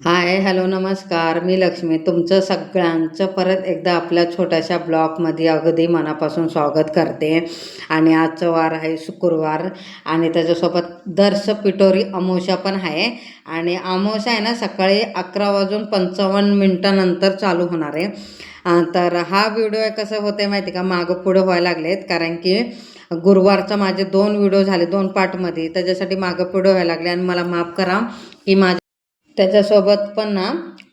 Hi hello नमस्कार. मी लक्ष्मी. तुमचं सगळ्यांचं परत एकदा आपल्या छोट्याशा ब्लॉगमध्ये अगदी मनापासून स्वागत करते. आणि आजचं वार आहे शुक्रवार आणि त्याच्यासोबत दर्श पिटोरी अमोशा पण आहे. आणि अमोशा आहे ना सकाळी अकरा वाजून पंचावन्न मिनटानंतर चालू होणार आहे. तर हा व्हिडिओ कसं होते माहिती का? मागं पुढं व्हायला लागलेत. कारण की गुरुवारचा माझे दोन व्हिडिओ झाले दोन पार्टमध्ये. त्याच्यासाठी मागं पुढं व्हायला लागले. आणि मला माफ करा की माझ्या त्याच्यासोबत पण ना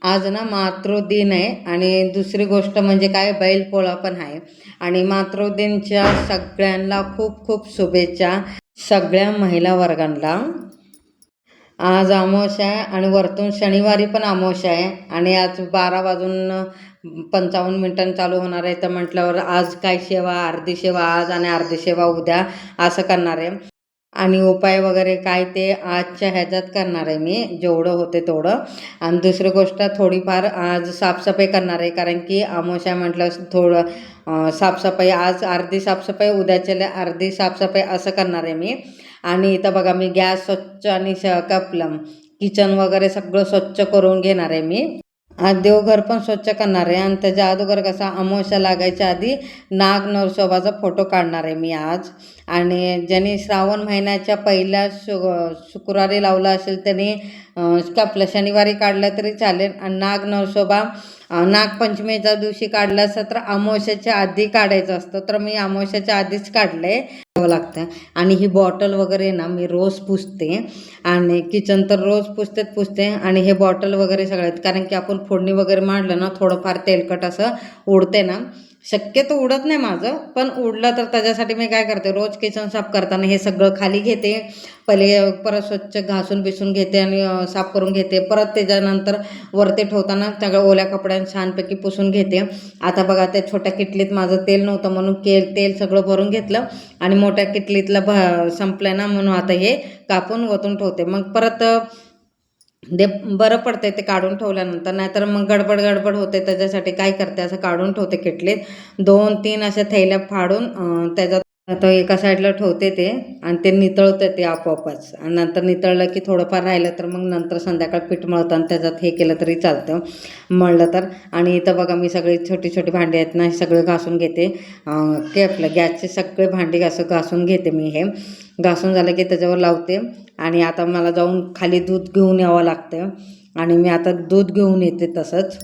आज ना मातृदिन आहे आणि दुसरी गोष्ट म्हणजे काय बैलपोळा पण आहे. आणि मातृदिनच्या सगळ्यांना खूप खूप शुभेच्छा सगळ्या महिला वर्गांना. आज अमावस्या आहे आणि वरतून शनिवारी पण अमावस्या आहे. आणि आज बारा वाजून पंचावन्न मिनटं चालू होणार आहे. तर म्हटल्यावर आज काय सेवा अर्धी सेवा आज आणि अर्धी सेवा उद्या असं करणार आहे. आणि उपाय वगैरे काय ते आजच्या ह्याच्यात करणार आहे मी. जेवढं होते तेवढं. आणि दुसरी गोष्ट थोडीफार आज साफसफाई करणार आहे. कारण की आमोशा म्हटलं थोडं साफसफाई आज अर्धी साफसफाई उद्याच्या अर्धी साफसफाई असं करणार आहे मी. आणि इथं बघा मी गॅस स्वच्छ आणि श कपलम किचन वगैरे सगळं स्वच्छ करून घेणार आहे मी. आज देवघर पण स्वच्छ करणार आहे. आणि त्याच्या अगोदर कसा अमावस्या लागायच्या आधी नाग नरसोबाचा फोटो काढणार आहे मी आज. आणि ज्यांनी श्रावण महिन्याच्या पहिल्या शु शुक्रवारी लावला असेल त्यांनी अं, आपलं शनिवारी काढलं तरी चालेल. आणि नाग नरसोबा नागपंचमीच्या दिवशी काढलं असतं तर अमावश्याच्या आधी काढायचं असतं. तर मी अमावश्याच्या आधीच काढले लागतं. आणि ही बॉटल वगैरे ना मी रोज पुसते. आणि किचन तर रोज पुसतेच पुसते. आणि हे बॉटल वगैरे सगळ्यात कारण की आपण फोडणी वगैरे मांडलं ना थोडंफार तेलकट असं उडते ना शक्यतो उडत नाही माझं पण उडलं तर त्याच्यासाठी मी काय करते रोज किचन साफ करताना हे सगळं खाली घेते पहिले परत स्वच्छ घासून बिसून घेते आणि साफ करून घेते. परत त्याच्यानंतर वरती ठेवताना सगळं ओल्या कपड्यानं छानपैकी पुसून घेते. आता बघा त्या छोट्या किटलीत माझं तेल नव्हतं म्हणून के तेल सगळं भरून घेतलं आणि मोठ्या किटलीतलं भ संपलं ना म्हणून आता हे कापून वतून ठेवते. मग परत ते बरं पडतंय ते काढून ठेवल्यानंतर नाहीतर मग गडबड गडबड होते त्याच्यासाठी काय करते असं काढून ठेवते किटलीत. दोन तीन अशा थैल्या फाडून त्याच्यात आता एका साईडला ठेवते ते आणि ते नितळतं ते आपोआपच. आणि नंतर नितळलं की थोडंफार राहिलं तर मग नंतर संध्याकाळ पीठ मळतं आणि त्याच्यात हे केलं तरी चालतं. मळलं तर. आणि इथं बघा मी सगळी छोटी छोटी भांडी आहेत ना हे सगळे घासून घेते. ते आपलं गॅसचे सगळे भांडी घासून घासून घेते मी हे. घासून झालं की त्याच्यावर लावते. आणि आता मला जाऊन खाली दूध घेऊन यावं लागतं. आणि मी आता दूध घेऊन येते तसंच.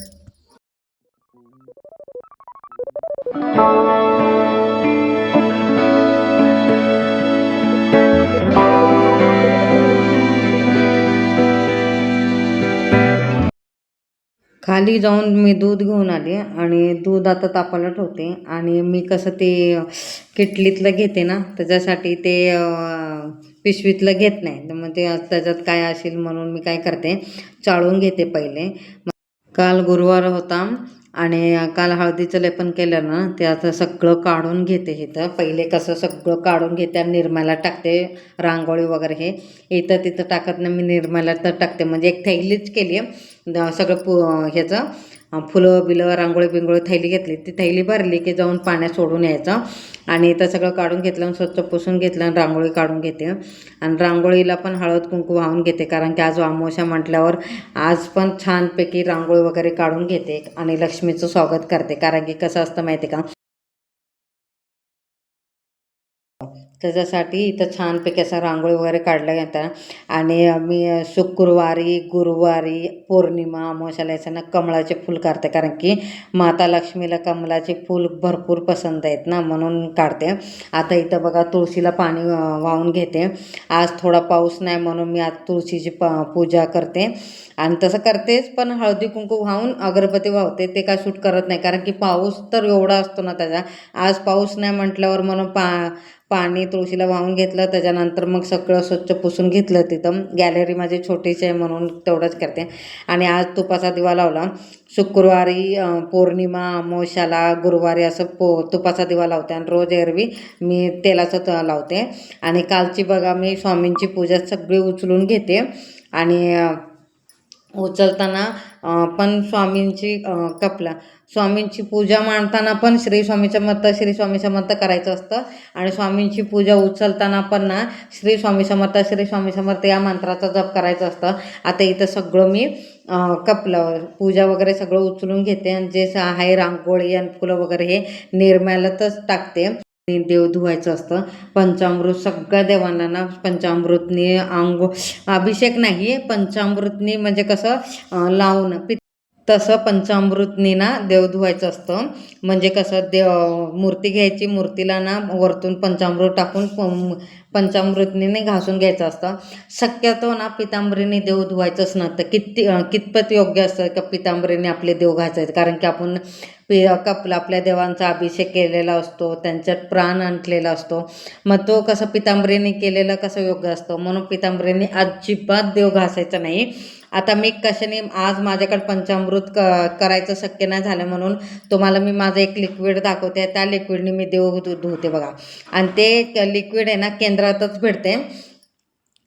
खाली जाऊन मी दूध घेऊन आले आणि दूध आता तापायला ठेवते. आणि मी कसं ते किटलीतलं घेते ना त्याच्यासाठी ते पिशवीतलं घेत नाही. तर मग ते त्याच्यात काय असेल म्हणून मी काय करते चाळून घेते पहिले. काल गुरुवार होता आणि काल हळदीचं लेपन केलं ना ते आता सगळं काढून घेते इथं. पहिले कसं सगळं काढून घेते आणि निर्माला टाकते रांगोळी वगैरे हे. इथं तिथं टाकत नाही मी निर्माला तर टाकते. म्हणजे एक थैलीच केली. आहे सगळं पु ह्याचं फुलं बिलं रांगोळी बिंगोळी थैली घेतली. ती थैली भरली की जाऊन पाण्यात सोडून यायचं. आणि तर सगळं काढून घेतलं आणि स्वच्छ पुसून घेतलं आणि रांगोळी काढून घेते. आणि रांगोळीला पण हळद कुंकू वाहून घेते कारण की आज अमावस्या म्हटल्यावर आज पण छानपैकी रांगोळी वगैरे काढून घेते. आणि लक्ष्मीचं स्वागत करते. कारण की कसं असतं माहिती आहे का? त्याच्यासाठी इथं छानपैकी असं रांगोळी वगैरे काढल्या जातात. आणि मी शुक्रवारी गुरुवारी पौर्णिमा अमावस्याला याच्यानं कमळाचे फूल काढते. कारण की माता लक्ष्मीला कमळाचे फूल भरपूर पसंत आहेत ना म्हणून काढते. आता इथं बघा तुळशीला पाणी वाहून घेते. आज थोडा पाऊस नाही म्हणून मी आज तुळशीची प पूजा करते. आणि तसं करतेच पण हळदी कुंकू वाहून अगरबत्ती वाहते. ते काय शूट करत नाही. कारण की पाऊस तर एवढा असतो ना त्याचा. आज पाऊस नाही म्हटल्यावर म्हणून पा पाणी तुळशीला वाहून घेतलं त्याच्यानंतर मग सगळं स्वच्छ पुसून घेतलं तिथं. गॅलरी माझी छोटीशी आहे म्हणून तेवढंच करते. आणि आज तुपाचा दिवा लावला. शुक्रवारी पौर्णिमा अमोशाला गुरुवारी असं पो तुपाचा दिवा लावते आणि रोज एरवी मी तेलाचं त लावते. आणि कालची बघा मी स्वामींची पूजा सगळी उचलून घेते. आणि उचलताना पण स्वामींची कपला. स्वामींची पूजा मांडताना पण श्री स्वामीच्या मत श्री स्वामीच्या समर्थ करायचं असतं. आणि स्वामींची पूजा उचलताना पण ना श्री स्वामी समर्थ श्री स्वामी समर्थ या मंत्राचा जप करायचं असतं. आता इथं सगळं मी कपलं पूजा वगैरे सगळं उचलून घेते. आणि जे स- आहे रांगोळी आणि फुलं वगैरे हे निर्म्यालातच टाकते. देव धुवायचं असतं. पंचामृत सगळ्या देवांना ना पंचामृतनी आंघोळ अभिषेक नाही पंचामृतनी म्हणजे कसं लावणं. पि तसं पंचामृतनी ना देव धुवायचं असतं. म्हणजे कसं देव मूर्ती घ्यायची मूर्तीला ना वरतून पंचामृत टाकून प- घासून घ्यायचं असतं. शक्यतो ना पितांबरीने देव धुवायचंच नसतं. किती कितपत योग्य असतं का पितांबरीने आपले देव घासायचे? कारण की आपण पि कपला आपल्या देवांचा अभिषेक केलेला असतो त्यांच्यात प्राण आणलेला असतो. मग तो कसं पितांबरीने केलेला कसं योग्य असतं? म्हणून पितांबरीने अजिबात देव घासायचा नाही. आता मी कशाने आज माझ्याकडे पंचामृत क करायचं शक्य नाही झालं म्हणून तुम्हाला मी माझं एक लिक्विड दाखवते. त्या लिक्विडने मी देव धु धुते बघा. आणि ते लिक्विड आहे ना केंद्र केंद्रातच भेटते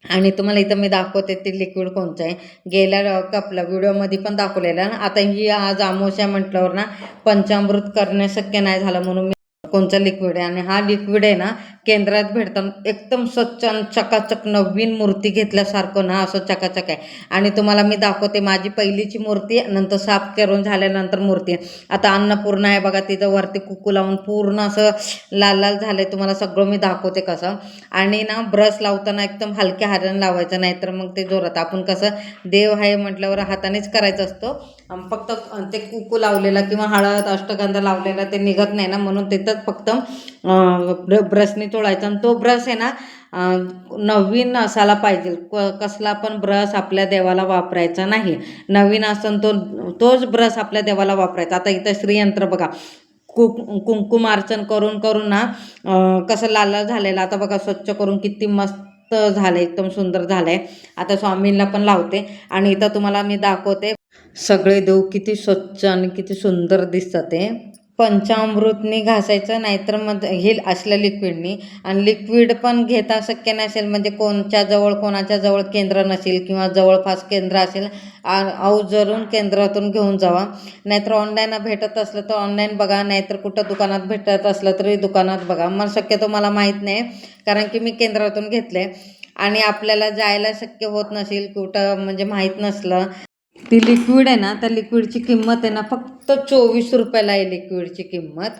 आणि तुम्हाला इथं मी दाखवते ते लिक्विड कोणतं आहे. गेल्या कपला व्हिडिओमध्ये पण दाखवलेलं आहे. आता ही आज आमोशा म्हटल्यावर ना पंचामृत करणे शक्य नाही झालं म्हणून मी कोणचं लिक्विड आहे. आणि हा लिक्विड आहे ना केंद्रात भेटतं. एकदम स्वच्छ आणि चकाचक नवीन मूर्ती घेतल्यासारखं ना असं चकाचक आहे. आणि तुम्हाला मी दाखवते माझी पहिलीची मूर्ती आहे, नंतर साफ करून झाल्यानंतर मूर्ती. आता अन्नपूर्णा आहे बघा तिथं वरती कुकू लावून पूर्ण असं लाल लाल झालं आहे तुम्हाला सगळं मी दाखवते कसं. आणि ना ब्रश लावताना एकदम हलक्या हाताने लावायचं नाही तर मग ते जोरात. आपण कसं देव आहे म्हटल्यावर हातानेच करायचं असतो. फक्त ते कुकू लावलेला किंवा हळद अष्टगंध लावलेला ते निघत नाही ना म्हणून तिथंच फक्त ब्र ब्रशने चोळायचा आणि तो ब्रश आहे ना नवीन असायला पाहिजे. क कसला पण ब्रश आपल्या देवाला वापरायचा नाही. नवीन असन तो तोच ब्रश आपल्या देवाला वापरायचा. आता इथं श्रीयंत्र बघा. कुक कुंकुमार्चन करून करून ना कसं लाल लाल झालेलं. आता बघा स्वच्छ करून किती मस्त झालं एकदम सुंदर झालं आहे आता स्वामींना पण लावते. आणि इथं तुम्हाला मी दाखवते. सगळे देव किती स्वच्छ आणि किती सुंदर दिसतात ते पंचामृतनी घासायचं नाहीतर मग हे असल्या लिक्विडनी. आणि लिक्विड पण घेता शक्य नसेल म्हणजे कोणच्या जवळ कोणाच्या जवळ केंद्र नसेल किंवा जवळपास केंद्र असेल अवजरून केंद्रातून घेऊन जावा. नाहीतर ऑनलाईन भेटत असलं तर ऑनलाईन बघा नाहीतर कुठं दुकानात भेटत असलं तरी दुकानात बघा. मला शक्यतो मला माहीत नाही कारण की मी केंद्रातून घेतले आणि आपल्याला जायला शक्य होत नसेल कुठं म्हणजे माहीत नसलं ती लिक्विड आहे ना त्या लिक्विडची किंमत आहे ना फक्त चोवीस रुपयाला आहे लिक्विडची किंमत.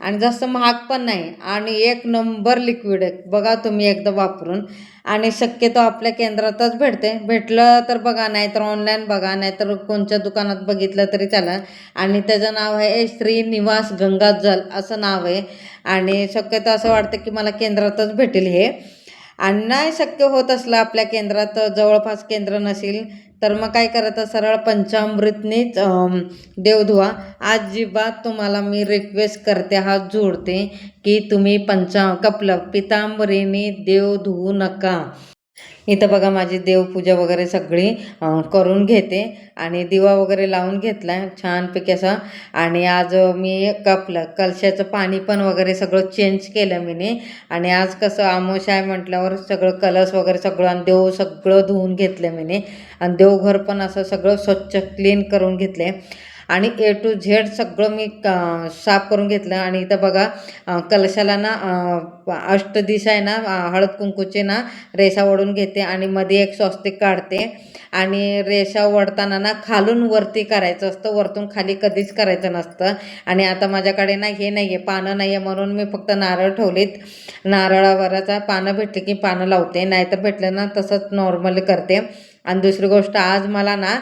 आणि जास्त महाग पण नाही आणि एक नंबर लिक्विड आहे. बघा तुम्ही एकदा वापरून. आणि शक्यतो आपल्या केंद्रातच भेटते. भेटलं तर बघा नाही तर ऑनलाईन बघा नाही तर कोणत्या दुकानात बघितलं तरी चालेल आणि त्याचं नाव आहे श्रीनिवास गंगाजल असं नाव आहे. आणि शक्यतो असं वाटतं की मला केंद्रातच भेटेल हे. आणि नाही शक्य होत असलं आपल्या केंद्रात जवळपास केंद्र नसेल तर मग काय करायचं सरळ पंचामृतनेच देव धुवा अजिबात तुम्हाला मी रिक्वेस्ट करते हात जोडते की तुम्ही पंचा कपल पितांबरीने देव धुवू नका. इथं बघा माझी देवपूजा वगैरे सगळी करून घेते आणि दिवा वगैरे लावून घेतला आहे छानपैकी असा. आणि आज मी कपलं कलशाचं पाणी पण वगैरे सगळं चेंज केलं मीने. आणि आज कसं आमोश आहे म्हटल्यावर सगळं कलश वगैरे सगळं आणि देव सगळं धुवून घेतलं मीने. आणि देवघर पण असं सगळं स्वच्छ क्लीन करून घेतले आणि ए टू झेड सगळं मी क- साफ करून घेतलं. आणि इथं बघा कलशाला ना अष्टदिश अष्टदिशा आहे ना हळद कुंकूचे ना रेषा ओढून घेते आणि मध्ये एक स्वस्तिक काढते. आणि रेषा ओढताना ना खालून वरती करायचं असतं. वरतून खाली कधीच करायचं नसतं. आणि आता माझ्याकडे ना हे नाही आहे पानं नाही आहे म्हणून मी फक्त नारळ ठेवलीत. नारळावरचा पानं भेटली की पानं लावते. नाहीतर भेटलं ना तसंच नॉर्मली करते. आणि दुसरी गोष्ट आज मला ना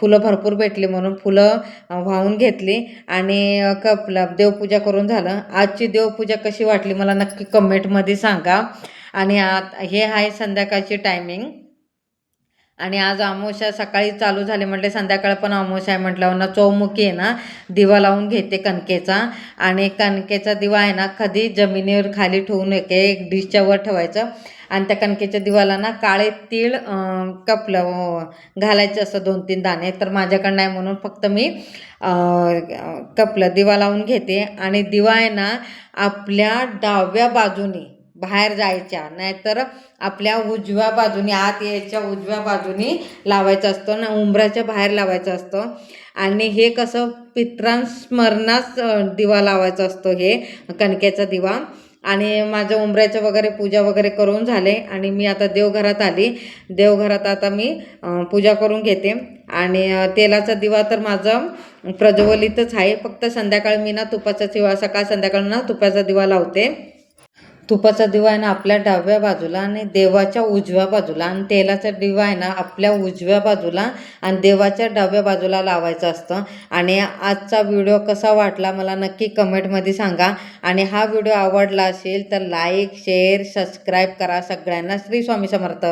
फुलं भरपूर भेटली म्हणून फुलं वाहून घेतली आणि अ, कपला देवपूजा करून झालं. आजची देवपूजा कशी वाटली मला नक्की कमेंटमध्ये सांगा. आणि आत हे आहे संध्याकाळची टायमिंग आणि आज अमावस्या सकाळी चालू झाली म्हटले संध्याकाळ पण अमावस्या आहे म्हटल्यावर ना चौमुखी आहे ना दिवा लावून घेते कणकेचा. आणि कणकेचा दिवा आहे ना कधी जमिनीवर खाली ठेवून नये एक डिशच्या वर ठेवायचं. आणि त्या कणकेच्या दिवाला ना काळे तीळ कपलं हो, घालायचे असं दोन तीन दाणे. तर माझ्याकडं नाही म्हणून फक्त मी कपलं दिवा लावून घेते. आणि दिवा आहे ना आपल्या डाव्या बाजूने बाहेर जायच्या नाहीतर आपल्या उजव्या बाजूने आत यायच्या उजव्या बाजूने लावायचा असतो ना उंबराच्या बाहेर लावायचं असतं. आणि हे कसं पित्रांस्मरणास दिवा लावायचा असतो हे कणकेचा दिवा. आणि माझं उंबऱ्याचं वगैरे पूजा वगैरे करून झाले. आणि मी आता देवघरात आली. देवघरात आता मी पूजा करून घेते. आणि तेलाचा दिवा तर माझं प्रज्वलितच आहे. फक्त संध्याकाळी मी ना तुपाचा दिवा सकाळ संध्याकाळ ना तुपाचा दिवा लावते. तुपाचा दिवा आहे ना आपल्या डाव्या बाजूला आणि देवाच्या उजव्या बाजूला. आणि तेलाचा दिवा आहे ना आपल्या उजव्या बाजूला आणि देवाच्या डाव्या बाजूला लावायचं असतं. आणि आजचा व्हिडिओ कसा वाटला मला नक्की कमेंटमध्ये सांगा. आणि हा व्हिडिओ आवडला असेल तर लाईक शेअर सबस्क्राईब करा सगळ्यांना. श्री स्वामी समर्थ.